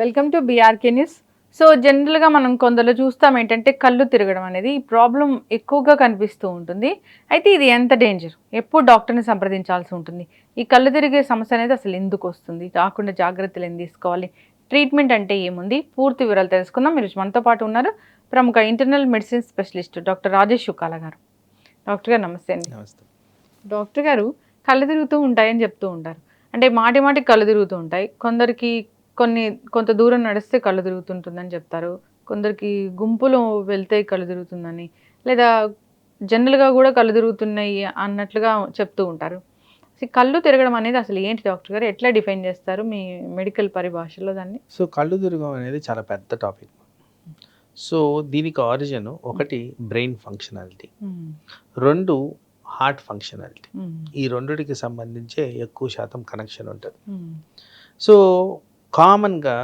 Welcome to BRK news so జనరల్గా మనం కొందరు చూస్తాం ఏంటంటే కళ్ళు తిరగడం అనేది ఈ ప్రాబ్లం ఎక్కువగా కనిపిస్తూ ఉంటుంది. అయితే ఇది ఎంత డేంజర్ ఎప్పుడు డాక్టర్ని సంప్రదించాల్సి ఉంటుంది? ఈ కళ్ళు తిరిగే సమస్య అనేది అసలు ఎందుకు వస్తుంది? రాకుండా జాగ్రత్తలు ఏం తీసుకోవాలి? ట్రీట్మెంట్ అంటే ఏముంది? పూర్తి వివరాలు తెలుసుకుందాం. మీరు మనతో పాటు ఉన్నారు ప్రముఖ internal medicine specialist doctor Rajesh Shukla garu. Doctor garu నమస్తే అండి. నమస్తే. డాక్టర్ గారు కళ్ళు తిరుగుతూ ఉంటాయని చెప్తూ ఉంటారు. అంటే మాటి మాటి కళ్ళు తిరుగుతూ ఉంటాయి. కొందరికి కొన్ని కొంత దూరం నడిస్తే కళ్ళు తిరుగుతుంటుందని చెప్తారు. కొందరికి గుంపులో వెళ్తే కళ్ళు తిరుగుతుందని లేదా జనరల్గా కూడా కళ్ళు తిరుగుతున్నాయి అన్నట్లుగా చెప్తూ ఉంటారు. కళ్ళు తిరగడం అనేది అసలు ఏంటి డాక్టర్ గారు? ఎట్లా డిఫైన్ చేస్తారు మీ మెడికల్ పరిభాషలో దాన్ని? సో కళ్ళు తిరగడం అనేది చాలా పెద్ద టాపిక్. సో దీనికి ఆరిజిన్ ఒకటి బ్రెయిన్ ఫంక్షనాలిటీ. రెండు హార్ట్ ఫంక్షనాలిటీ. ఈ రెండిటికి సంబంధించే ఎక్కువ శాతం కనెక్షన్ ఉంటుంది. సో కామన్గా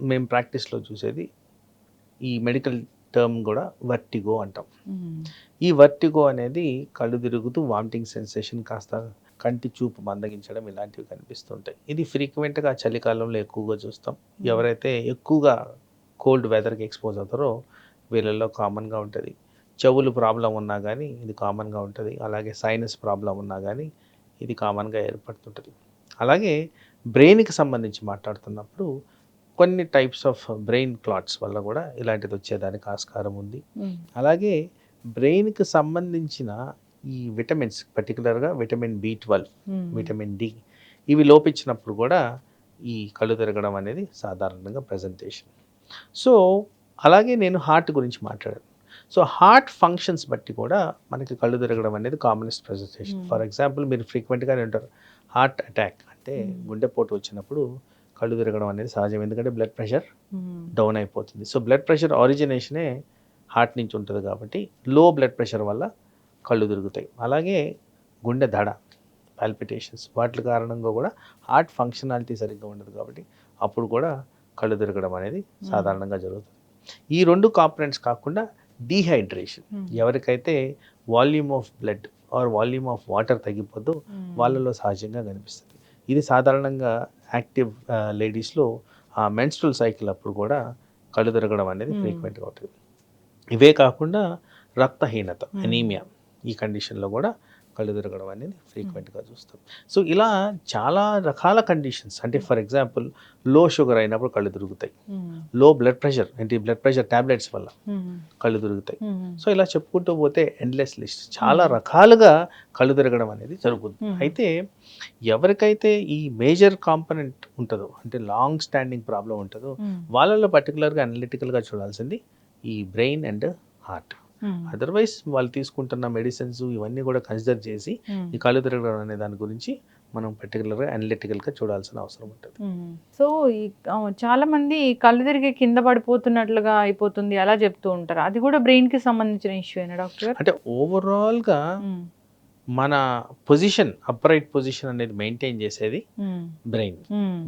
మేము ప్రాక్టీస్లో చూసేది ఈ మెడికల్ టర్మ్ కూడా వర్టిగో అంటాం. ఈ వర్టిగో అనేది కళ్ళు తిరుగుతూ వామిటింగ్ సెన్సేషన్ కాస్త కంటి చూపు మందగించడం ఇలాంటివి కనిపిస్తుంటాయి. ఇది ఫ్రీక్వెంట్గా చలికాలంలో ఎక్కువగా చూస్తాం. ఎవరైతే ఎక్కువగా కోల్డ్ వెదర్కి ఎక్స్పోజ్ అవుతారో వీళ్ళల్లో కామన్గా ఉంటుంది. చెవులు ప్రాబ్లం ఉన్నా కానీ ఇది కామన్గా ఉంటుంది. అలాగే సైనస్ ప్రాబ్లం ఉన్నా కానీ ఇది కామన్గా ఏర్పడుతుంటుంది. అలాగే బ్రెయిన్కి సంబంధించి మాట్లాడుతున్నప్పుడు కొన్ని టైప్స్ ఆఫ్ బ్రెయిన్ క్లాట్స్ వల్ల కూడా ఇలాంటిది వచ్చేదానికి ఆస్కారం ఉంది. అలాగే బ్రెయిన్కి సంబంధించిన ఈ విటమిన్స్ పర్టికులర్గా vitamin B twelve vitamin D ఇవి లోపించినప్పుడు కూడా ఈ కళ్ళు తిరగడం అనేది సాధారణంగా ప్రజెంటేషన్. సో అలాగే నేను హార్ట్ గురించి మాట్లాడాను. సో హార్ట్ ఫంక్షన్స్ బట్టి కూడా మనకి కళ్ళు తిరగడం అనేది కామనెస్ట్ ప్రజెంటేషన్. ఫర్ ఎగ్జాంపుల్ మీరు ఫ్రీక్వెంట్గానే ఉంటారు హార్ట్ అటాక్. అంటే Hmm. గుండెపోటు వచ్చినప్పుడు కళ్ళు తిరగడం అనేది సహజం. ఎందుకంటే బ్లడ్ ప్రెషర్ డౌన్ అయిపోతుంది. సో బ్లడ్ ప్రెషర్ ఆరిజినేషనే హార్ట్ నుంచి ఉంటుంది కాబట్టి లో బ్లడ్ ప్రెషర్ వల్ల కళ్ళు తిరుగుతాయి. అలాగే గుండె దడ పాల్పిటేషన్స్ వాటి కారణంగా కూడా హార్ట్ ఫంక్షనాలిటీ సరిగ్గా ఉండదు కాబట్టి అప్పుడు కూడా కళ్ళు తిరగడం అనేది సాధారణంగా జరుగుతుంది. ఈ రెండు కాంపనెంట్స్ కాకుండా డీహైడ్రేషన్ ఎవరికైతే volume of blood or volume of water తగ్గిపోద్దో వాళ్ళలో సహజంగా కనిపిస్తుంది. ఇది సాధారణంగా యాక్టివ్ లేడీస్లో ఆ మెన్స్ట్రల్ సైకిల్ అప్పుడు కూడా కళ్ళు తిరగడం అనేది. ఫ్రీక్వెంట్గా ఉంటుంది ఇవే కాకుండా రక్తహీనత. అనీమియా ఈ కండిషన్లో కూడా కళ్ళు తిరగడం అనేది ఫ్రీక్వెంట్గా చూస్తాం. సో ఇలా చాలా రకాల కండిషన్స్ అంటే ఫర్ ఎగ్జాంపుల్లో షుగర్ అయినప్పుడు కళ్ళు తిరుగుతాయి. లో బ్లడ్ ప్రెషర్ అంటే బ్లడ్ ప్రెషర్ టాబ్లెట్స్ వల్ల కళ్ళు తిరుగుతాయి. సో ఇలా చెప్పుకుంటూ పోతే ఎండ్లెస్ లిస్ట్ చాలా Hmm. రకాలుగా కళ్ళు తిరగడం అనేది జరుగుతుంది Hmm. అయితే ఎవరికైతే ఈ మేజర్ కాంపనెంట్ ఉంటుందో అంటే లాంగ్ స్టాండింగ్ ప్రాబ్లం ఉంటుందో వాళ్ళలో పర్టికులర్గా అనలిటికల్గా చూడాల్సింది ఈ బ్రెయిన్ అండ్ హార్ట్ అదర్వైజ్ వాళ్ళు తీసుకుంటున్న మెడిసిన్స్ ఇవన్నీ కూడా కన్సిడర్ చేసి ఈ కళ్ళు తిరగడం అనే దాని గురించి మనం పర్టికులర్గా అనలిటికల్గా చూడాల్సిన అవసరం ఉంటుంది. సో ఈ ఆ, చాలా మంది ఈ కళ్ళు తిరిగి కింద పడిపోతున్నట్లుగా అయిపోతుంది అలా చెప్తూ ఉంటారు. అది కూడా బ్రెయిన్కి సంబంధించిన ఇష్యూ అయినా డాక్టర్ అంటే ఓవరాల్గా ఉమ్, మన పొజిషన్ అప్రైట్ పొజిషన్ అనేది మెయింటైన్ చేసేది బ్రెయిన్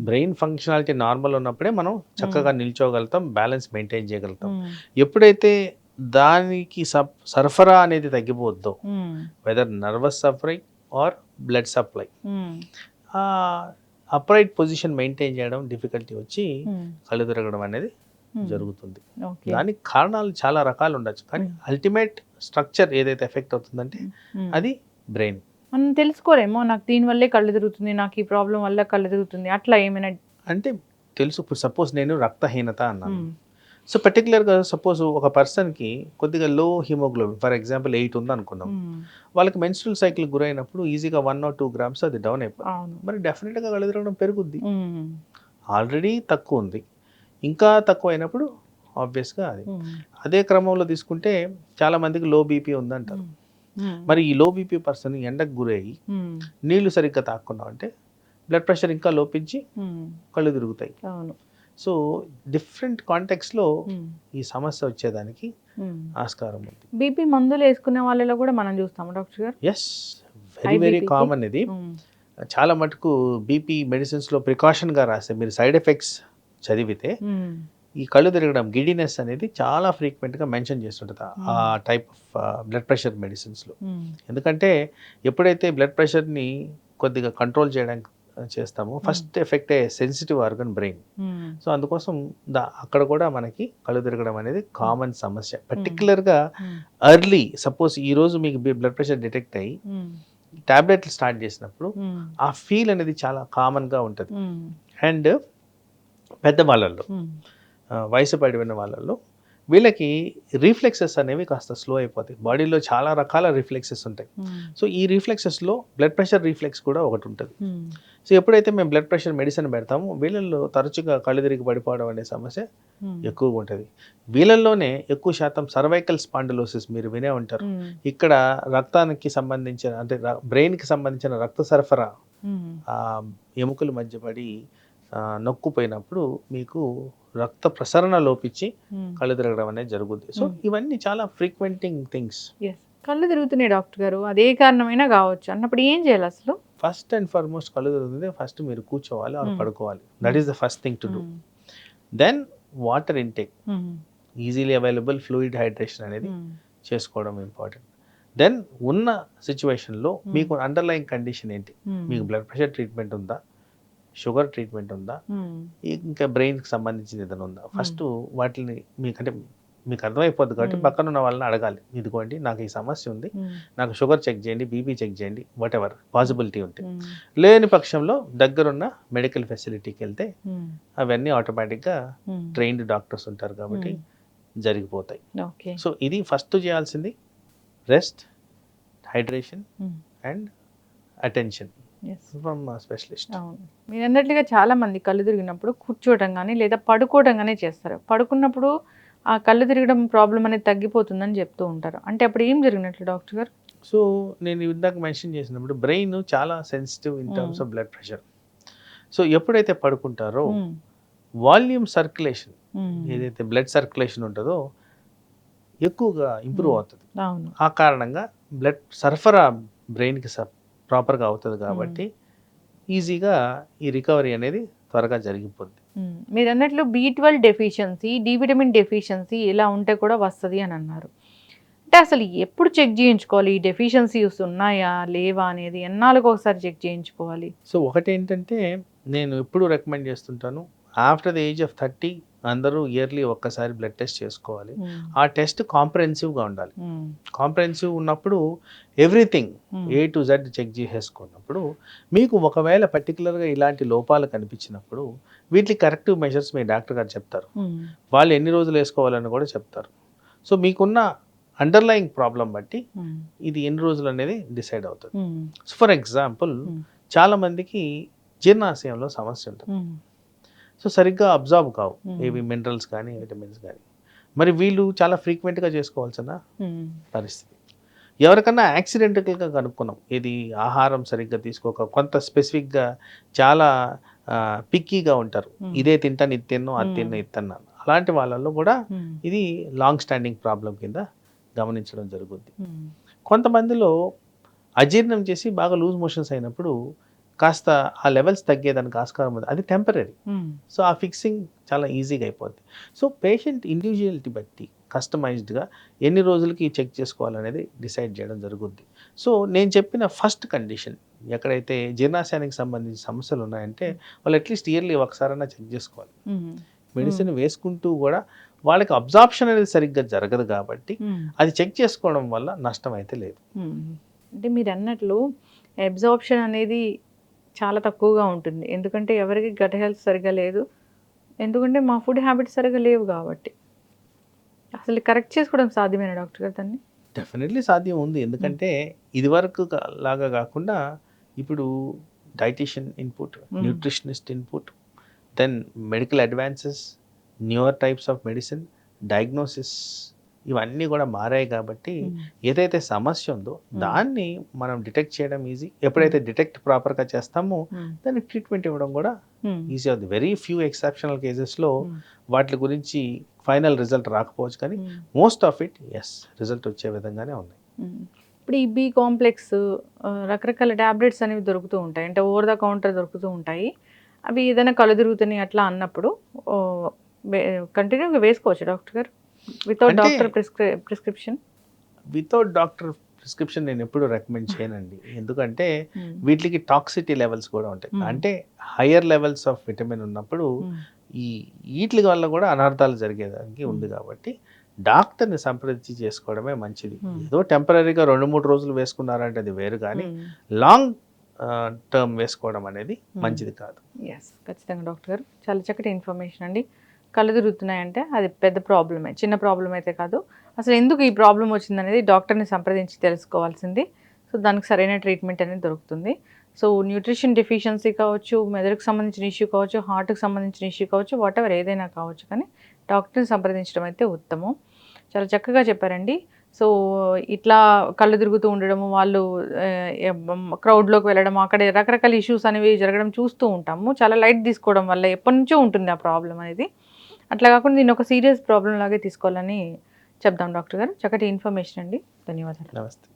బ్రెయిన్ ఫంక్షనాలిటీ నార్మల్ ఉన్నప్పుడే మనం చక్కగా నిల్చోగలుగుతాం బ్యాలెన్స్ మెయింటైన్ చేయగలుగుతాం. ఎప్పుడైతే దానికి సరఫరా అనేది తగ్గిపోద్దో. Whether nervous supply or blood supply upright position maintain చేయడం డిఫికల్టీ వచ్చి ఉమ్, కళ్ళు తిరగడం అనేది ఉమ్, జరుగుతుంది. దానికి కారణాలు చాలా రకాలు ఉండొచ్చు. కానీ Hmm. అల్టిమేట్ స్ట్రక్చర్ ఏదైతే ఎఫెక్ట్ అవుతుందంటే. అది బ్రెయిన్ మనం తెలుసుకోలేమో నాకు దీని వల్లే కళ్ళు తిరుగుతుంది నాకు ఈ ప్రాబ్లం వల్ల కళ్ళు తిరుగుతుంది అట్లా ఏమైనా అంటే తెలుసు. ఇప్పుడు సపోజ్ నేను రక్తహీనత అన్నాను. సో పర్టికులర్గా సపోజ్ ఒక పర్సన్కి కొద్దిగా లో హిమోగ్లోబిన్ ఫర్ ఎగ్జాంపుల్ ఎయిట్ ఉంది అనుకుందాం ఉమ్, వాళ్ళకి మెన్స్ట్రల్ సైకిల్ గురైనప్పుడు ఈజీగా వన్ ఆర్ టూ గ్రామ్స్ అది డౌన్ అయిపోతుంది. మరి డెఫినెట్గా తిరగడం పెరుగుద్ది. ఆల్రెడీ తక్కువ ఉంది. ఇంకా తక్కువ అయినప్పుడు ఆబ్వియస్గా అది. ఉమ్, అదే క్రమంలో తీసుకుంటే చాలా మందికి లో బీపీ ఉందంటారు. ఉమ్, మరి ఈ లో బీపీ పర్సన్ ఎండకు గురయ్యి నీళ్ళు సరిగ్గా తాక్కున్నాం అంటే బ్లడ్ ప్రెషర్ ఇంకా లోపించి కళ్ళు తిరుగుతాయి. అవును. సో డిఫరెంట్ కాంటెక్స్లో ఈ సమస్య వచ్చేదానికి. ఆస్కారం ఉంది. బీపీ మందులు వేసుకునే వాళ్ళలో కూడా మనం చూస్తాము డాక్టర్ గారు? Yes very very? కామన్ ఇది. చాలా మటుకు బీపీ మెడిసిన్స్లో ప్రికాషన్గా రాస్తే మీరు సైడ్ ఎఫెక్ట్స్ చదివితే ఈ కళ్ళు తిరగడం గిడినెస్ అనేది చాలా ఫ్రీక్వెంట్గా మెన్షన్ చేస్తుంటుంది ఆ టైప్ ఆఫ్ బ్లడ్ ప్రెషర్ మెడిసిన్స్లో. ఎందుకంటే ఎప్పుడైతే బ్లడ్ ప్రెషర్ని కొద్దిగా కంట్రోల్ చేయడానికి చేస్తాము. ఫస్ట్ ఎఫెక్ట్ అయ్యే సెన్సిటివ్ ఆర్గన్ బ్రెయిన్. సో అందుకోసం దా అక్కడ కూడా మనకి కళ్ళు తిరగడం అనేది కామన్ సమస్య. పర్టికులర్గా ఎర్లీ సపోజ్ ఈ రోజు మీకు బ్లడ్ ప్రెషర్ డిటెక్ట్ అయ్యి టాబ్లెట్లు స్టార్ట్ చేసినప్పుడు ఆ ఫీల్ అనేది చాలా కామన్గా ఉంటుంది. అండ్ పెద్ద వాళ్ళల్లో వయసు పడిపోయిన వాళ్ళల్లో వీళ్ళకి రీఫ్లెక్సెస్ అనేవి కాస్త స్లో అయిపోతాయి. బాడీలో చాలా రకాల రిఫ్లెక్సెస్ ఉంటాయి. సో ఈ రిఫ్లెక్సెస్లో బ్లడ్ ప్రెషర్ రీఫ్లెక్స్ కూడా ఒకటి ఉంటుంది. సో ఎప్పుడైతే మేము బ్లడ్ ప్రెషర్ మెడిసిన్ పెడతామో వీళ్ళల్లో తరచుగా కళ్ళు తిరిగి పడిపోవడం అనే సమస్య ఎక్కువగా ఉంటుంది. వీళ్ళల్లోనే ఎక్కువ శాతం సర్వైకల్ స్పాండిలోసిస్ మీరు వినే ఉంటారు. ఇక్కడ రక్తానికి సంబంధించిన అంటే బ్రెయిన్కి సంబంధించిన రక్త సరఫరా ఆ ఎముకల మధ్య పడి ఆ, నొక్కుపోయినప్పుడు మీకు రక్త ప్రసరణ లోపించి కళ్ళు తిరగడం అనేది జరుగుతుంది సో Hmm. ఇవన్నీ చాలా ఫ్రీక్వెంటింగ్ థింగ్స్ కళ్ళు తిరుగుతున్నాయి డాక్టర్ గారు. అదే కారణమైనా కావచ్చు. అన్నప్పుడు ఏం చేయాలి అసలు? ఫస్ట్ అండ్ ఫార్మోస్ట్ కళ్ళు తిరుగుతుంది ఫస్ట్ మీరు కూర్చోవాలి ఆర్ Hmm. పడుకోవాలి. That is the first thing to do then water intake easily available fluid hydration అనేది చేసుకోవడం ఇంపార్టెంట్ దెన్ ఉన్న సిచ్యువేషన్లో Hmm. మీకు అండర్లైన్ కండిషన్ ఏంటి? మీకు బ్లడ్ ప్రెషర్ ట్రీట్మెంట్ ఉందా? షుగర్ ట్రీట్మెంట్ ఉందా? ఇంకా బ్రెయిన్కి సంబంధించిన ఏదైనా ఉందా? ఫస్ట్ వాటిని మీకంటే మీకు అర్థమైపోద్ది కాబట్టి. పక్కన ఉన్న వాళ్ళని అడగాలి. ఇదిగోండి నాకు ఈ సమస్య ఉంది. నాకు షుగర్ చెక్ చేయండి బీపీ చెక్ చేయండి వాట్ ఎవర్ పాసిబిలిటీ ఉంటే లేని పక్షంలో దగ్గరున్న మెడికల్ ఫెసిలిటీకి వెళ్తే అవన్నీ ఆటోమేటిక్గా ట్రైన్డ్ డాక్టర్స్ ఉంటారు కాబట్టి జరిగిపోతాయి. ఓకే. సో ఇది ఫస్ట్ చేయాల్సింది rest hydration and attention. Specialist అవును. మీరు అన్నట్లుగా చాలా మంది కళ్ళు తిరిగినప్పుడు కూర్చోవడం కానీ లేదా పడుకోవడం కానీ చేస్తారు. పడుకున్నప్పుడు ఆ కళ్ళు తిరగడం ప్రాబ్లం అనేది తగ్గిపోతుందని చెప్తూ ఉంటారు. అంటే అప్పుడు ఏం జరిగినట్లు డాక్టర్ గారు? సో నేను ఇందాక మెన్షన్ చేసినప్పుడు బ్రెయిన్ చాలా sensitive in terms Hmm. Of blood pressure. So ఎప్పుడైతే పడుకుంటారో మ్మ్. వాల్యూమ్ సర్క్యులేషన్ మ్మ్. ఏదైతే బ్లడ్ సర్క్యులేషన్ ఉంటుందో ఎక్కువగా ఇంప్రూవ్ Hmm. అవుతుంది. ఆ కారణంగా బ్లడ్ సరఫరా బ్రెయిన్కి ప్రాపర్గా అవుతుంది కాబట్టి ఈజీగా ఈ రికవరీ అనేది త్వరగా జరిగిపోద్ది. మీరు అన్నట్లు B twelve deficiency D vitamin deficiency ఇలా ఉంటే కూడా వస్తుంది అని అన్నారు. అంటే అసలు ఎప్పుడు చెక్ చేయించుకోవాలి? ఈ డెఫిషియన్సీస్ ఉన్నాయా? లేవా అనేది ఎన్నాళ్ళకి ఒకసారి చెక్ చేయించుకోవాలి? సో ఒకటి ఏంటంటే నేను ఎప్పుడు రికమెండ్ చేస్తుంటాను after the age of thirty అందరూ ఇయర్లీ ఒక్కసారి బ్లడ్ టెస్ట్ చేసుకోవాలి. ఆ టెస్ట్ కాంప్రహెన్సివ్గా ఉండాలి. కాంప్రహెన్సివ్ ఉన్నప్పుడు everything. A to Z check చేసేసుకున్నప్పుడు మీకు ఒకవేళ పర్టికులర్గా ఇలాంటి లోపాలు కనిపించినప్పుడు వీటికి కరెక్టివ్ మెజర్స్ మీ డాక్టర్ గారు చెప్తారు. వాళ్ళు ఎన్ని రోజులు వేసుకోవాలని కూడా చెప్తారు సో మీకున్న అండర్లయింగ్ ప్రాబ్లం బట్టి. ఇది ఎన్ని రోజులు అనేది డిసైడ్ అవుతుంది ఫర్ ఎగ్జాంపుల్ మ్మ్. చాలా మందికి జీర్ణాశయంలో సమస్య ఉంటుంది. సో సరిగ్గా అబ్జర్వ్ కావు మ్మ్. ఏవి మినరల్స్ కానీ విటమిన్స్ కానీ మరి వీళ్ళు చాలా ఫ్రీక్వెంట్గా చేసుకోవాల్సిన మ్మ్. పరిస్థితి ఎవరికన్నా యాక్సిడెంటల్గా కనుక్కున్నాం ఇది ఆహారం సరిగ్గా తీసుకోక కొంత స్పెసిఫిక్గా చాలా పిక్కీగా ఉంటారు Hmm. ఇదే తింటాను ఇది తిన్ను అది Hmm. తిన్ను ఇది తిన్నాను అలాంటి వాళ్ళల్లో కూడా. ఇది లాంగ్ స్టాండింగ్ ప్రాబ్లం కింద గమనించడం జరుగుద్ది. కొంతమందిలో అజీర్ణం చేసి బాగా లూజ్ మోషన్స్ అయినప్పుడు కాస్త ఆ లెవెల్స్ తగ్గేదానికి ఆస్కారం ఉంది అది టెంపరీ. సో ఆ ఫిక్సింగ్ చాలా ఈజీగా అయిపోద్ది సో పేషెంట్ ఇండివిజువాలిటీ బట్టి కస్టమైజ్డ్గా ఎన్ని రోజులకి చెక్ చేసుకోవాలనేది డిసైడ్ చేయడం జరుగుద్ది సో నేను చెప్పిన ఫస్ట్ కండిషన్ ఎక్కడైతే జీర్ణాశయానికి సంబంధించిన సమస్యలు ఉన్నాయంటే వాళ్ళు అట్లీస్ట్ ఇయర్లీ ఒకసారైనా చెక్ చేసుకోవాలి. మెడిసిన్ వేసుకుంటూ కూడా వాళ్ళకి అబ్జార్ప్షన్ అనేది సరిగ్గా జరగదు కాబట్టి మ్మ్. అది చెక్ చేసుకోవడం వల్ల నష్టం అయితే లేదు. అంటే మీరు అన్నట్లు అబ్జార్ప్షన్ అనేది చాలా తక్కువగా ఉంటుంది. ఎందుకంటే ఎవరికి గట్ హెల్త్ సరిగా లేదు. ఎందుకంటే మా ఫుడ్ హ్యాబిట్స్ సరిగా లేవు కాబట్టి. అసలు కరెక్ట్ చేసుకోవడం సాధ్యమేనా డాక్టర్ గారు దాన్ని? డెఫినెట్లీ సాధ్యం ఉంది. ఎందుకంటే ఇదివరకు కా- లాగా కాకుండా ఇప్పుడు dietician input Hmm. Nutritionist input then medical advances newer types of medicine diagnosis ఇవన్నీ కూడా మారాయి కాబట్టి ఏదైతే సమస్య ఉందో దాన్ని మనం డిటెక్ట్ చేయడం ఈజీ ఎప్పుడైతే డిటెక్ట్ ప్రాపర్గా చేస్తామో. దానికి ట్రీట్మెంట్ ఇవ్వడం కూడా. ఈజీ అవుతుంది వెరీ ఫ్యూ ఎక్సెప్షనల్ కేసెస్లో. వాటి గురించి ఫైనల్ రిజల్ట్ రాకపోవచ్చు కానీ. Most of it is result వచ్చే విధంగానే మ్మ్. ఇప్పుడు ఈ బి కాంప్లెక్స్ రకరకాల ట్యాబ్లెట్స్ అనేవి దొరుకుతూ ఉంటాయి అంటే ఓవర్ ద కౌంటర్ దొరుకుతూ ఉంటాయి అవి ఏదైనా కళ్ళు తిరుగుతున్నాయి అట్లా అన్నప్పుడు కంటిన్యూగా వేసుకోవచ్చు డాక్టర్ గారు వితౌట్ డాక్టర్ ప్రిస్క్రి ప్రిస్క్రిప్షన్ వితౌట్ డాక్టర్ ప్రిస్క్రిప్షన్ నేను ఎప్పుడు రికమెండ్ చేయనండి. ఎందుకంటే ఉమ్, వీటికి టాక్సిటీ లెవెల్స్ కూడా ఉంటాయి. Hmm. అంటే హయ్యర్ లెవెల్స్ ఆఫ్ విటమిన్ ఉన్నప్పుడు ఉమ్, ఈ వీటి వల్ల కూడా అనర్థాలు జరిగేదానికి ఉంది కాబట్టి డాక్టర్ని సంప్రదించి చేసుకోవడమే మంచిది. Hmm. ఏదో టెంపరీగా రెండు మూడు రోజులు వేసుకున్నారంటే అది వేరు కానీ. లాంగ్ టర్మ్ వేసుకోవడం అనేది మంచిది కాదు. ఎస్ ఖచ్చితంగా డాక్టర్ గారు. చాలా చక్కటి ఇన్ఫర్మేషన్ అండి. కళ్ళు తిరుగుతున్నాయంటే అది పెద్ద ప్రాబ్లమే చిన్న ప్రాబ్లం అయితే కాదు. అసలు ఎందుకు ఈ ప్రాబ్లం వచ్చిందనేది డాక్టర్ని సంప్రదించి తెలుసుకోవాల్సింది. సో దానికి సరైన ట్రీట్మెంట్ అనేది దొరుకుతుంది. సో న్యూట్రిషన్ డెఫిషియన్సీ కావచ్చు మెదడుకు సంబంధించిన ఇష్యూ కావచ్చు హార్ట్కి సంబంధించిన ఇష్యూ కావచ్చు వాట్ ఎవర్ ఏదైనా కావచ్చు కానీ డాక్టర్ని సంప్రదించడం అయితే ఉత్తమం. చాలా చక్కగా చెప్పారండి. సో ఇట్లా కళ్ళు తిరుగుతూ ఉండడము వాళ్ళు క్రౌడ్లోకి వెళ్ళడం అక్కడ రకరకాల ఇష్యూస్ అనేవి జరగడం చూస్తూ ఉంటాము. చాలా లైట్ తీసుకోవడం వల్ల ఎప్పటి నుంచో ఉంటుంది ఆ ప్రాబ్లం అనేది. అట్లా కాకుండా దీన్ని ఒక సీరియస్ ప్రాబ్లం లాగే తీసుకోవాలని చెప్దాం డాక్టర్ గారు. చక్కటి ఇన్ఫర్మేషన్ అండి. ధన్యవాదాలు. నమస్తే.